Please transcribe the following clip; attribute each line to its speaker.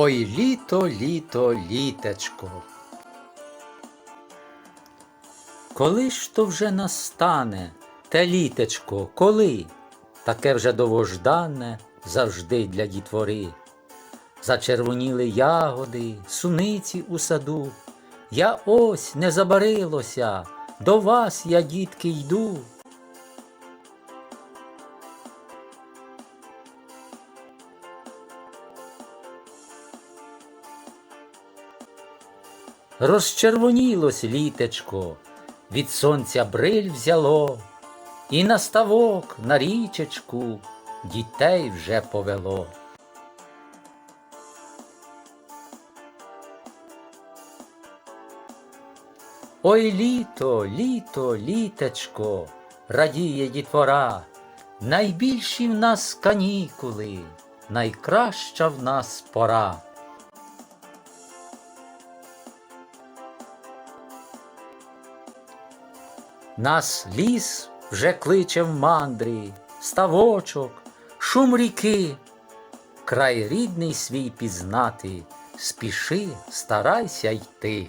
Speaker 1: Ой літо, літо, літечко. Коли ж то вже настане те літечко, коли? Таке вже довождане завжди для дітвори. Зачервоніли ягоди, суниці у саду. Я ось не забарилося, до вас я, дітки, йду. Розчервонілось літечко, від сонця бриль взяло, і на ставок, на річечку дітей вже повело. Ой літо, літо, літечко, радіє дітвора, найбільші в нас канікули, найкраща в нас пора. Нас ліс вже кличе в мандрі, ставочок, шум ріки, край рідний свій пізнати, спіши, старайся йти.